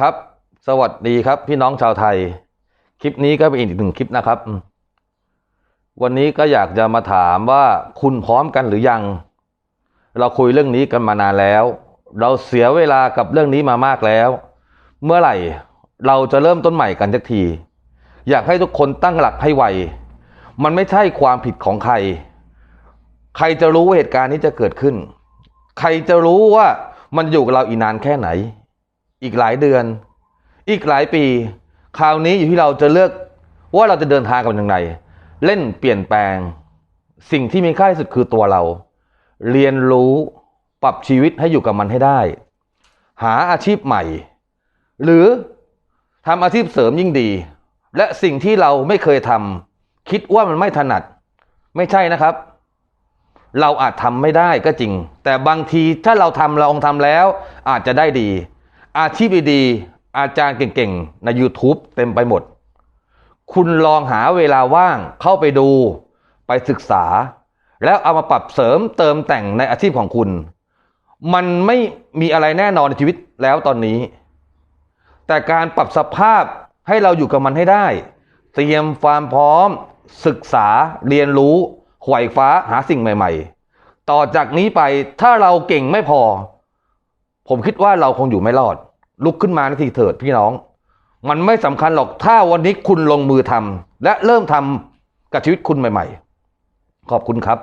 ครับ สวัสดีครับ พี่น้องชาวไทย คลิปนี้ก็เป็นอีกหนึ่งคลิปนะครับ วันนี้ก็อยากจะมาถามว่าคุณพร้อมกันหรือยัง เราคุยเรื่องนี้กันมานานแล้ว เราเสียเวลากับเรื่องนี้มามากแล้ว เมื่อไหร่เราจะเริ่มต้นใหม่กันสักที อยากให้ทุกคนตั้งหลักให้ไว มันไม่ใช่ความผิดของใคร ใครจะรู้ว่าเหตุการณ์นี้จะเกิดขึ้น ใครจะรู้ว่ามันอยู่กับเราอีกนานแค่ไหน อีกหลายเดือน อีกหลายปี คราวนี้อยู่ที่เราจะเลือกว่าเราจะเดินทางกันอย่างไร เล่นเปลี่ยนแปลง สิ่งที่มีค่าที่สุดคือตัวเรา เรียนรู้ปรับชีวิตให้อยู่กับมันให้ได้ หาอาชีพใหม่ หรือทำอาชีพเสริมยิ่งดี และสิ่งที่เราไม่เคยทำคิดว่ามันไม่ถนัด ไม่ใช่นะครับ เราอาจทำไม่ได้ก็จริง แต่บางทีถ้าเราทำเราลองทำแล้ว อาจจะได้ดี อาชีพดีๆอาจารย์เก่งๆ ใน YouTube เต็มไปหมด คุณลองหาเวลาว่างเข้าไปดูไปศึกษา แล้วเอามาปรับเสริมเติมแต่งในอาชีพของคุณ มันไม่มีอะไรแน่นอนในชีวิตแล้วตอนนี้ แต่การปรับสภาพให้เราอยู่กับมันให้ได้ เตรียมความพร้อม ศึกษาเรียนรู้ไขว่ฟ้าหาสิ่งใหม่ ๆ ต่อจากนี้ไปถ้าเราเก่งไม่พอ ผมคิดว่าเราคงอยู่ไม่รอด ลุกขึ้นมานทีเถิดพี่น้อง มันไม่สำคัญหรอกถ้าวันนี้คุณลงมือทำและเริ่มทำกับชีวิตคุณใหม่ ๆ ขอบคุณครับ